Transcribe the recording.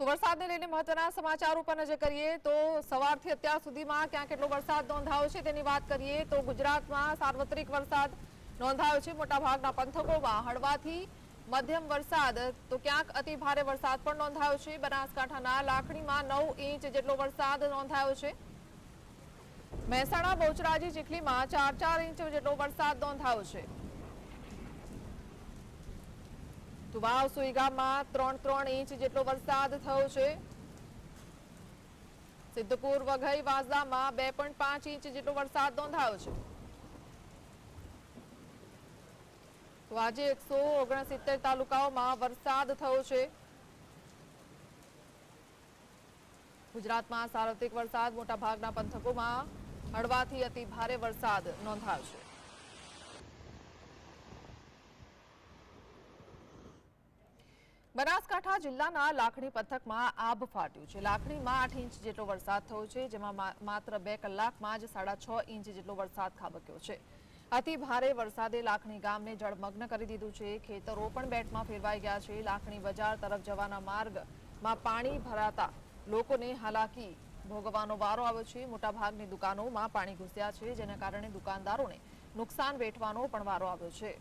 તો વરસાદને લઈને મહત્વના સમાચાર ઉપર નજર કરીએ તો સવારથી અત્યાર સુધીમાં ક્યાં કેટલો વરસાદ નોંધાયો છે તેની વાત કરીએ તો ગુજરાતમાં સાર્વત્રિક વરસાદ નોંધાયો છે. મોટાભાગના પંથકોમાં હળવાથી મધ્યમ વરસાદ, તો ક્યાંક અતિ ભારે વરસાદ પણ નોંધાયો છે. બનાસકાંઠાના લાખણીમાં નવ ઇંચ જેટલો વરસાદ નોંધાયો છે. મહેસાણા, બહુચરાજી, ચીખલીમાં ચાર ચાર ઇંચ જેટલો વરસાદ નોંધાયો છે તો વાવ સુઈગામમાં ત્રણ ત્રણ ઇંચ જેટલો વરસાદ થયો છે. સિદ્ધપુર વઘઈ વાંસદામાં બે પોઈન્ટ પાંચ ઇંચ જેટલો વરસાદ નોંધાયો છે. તો આજે એકસો ઓગણસિત્તેર તાલુકાઓમાં વરસાદ થયો છે. ગુજરાતમાં સાર્વત્રિક વરસાદ મોટાભાગના પંથકોમાં હળવાથી અતિ ભારે વરસાદ નોંધાયો છે. બનાસકાંઠા જિલ્લાના લાખણી પંથકમાં આભ ફાટ્યું છે. લાખણીમાં આઠ ઇંચ જેટલો વરસાદ થયો છે, જેમાં માત્ર બે કલાકમાં જ સાડા છ ઇંચ જેટલો વરસાદ ખાબક્યો છે. અતિ ભારે વરસાદે લાખણી ગામને જળમગ્ન કરી દીધું છે. ખેતરો પણ બેટમાં ફેરવાઈ ગયા છે. લાખણી બજાર તરફ જવાના માર્ગમાં પાણી ભરાતા લોકોને હાલાકી ભોગવવાનો વારો આવ્યો છે. મોટાભાગની દુકાનોમાં પાણી ઘૂસ્યા છે, જેના કારણે દુકાનદારોને નુકસાન વેઠવાનો પણ વારો આવ્યો છે.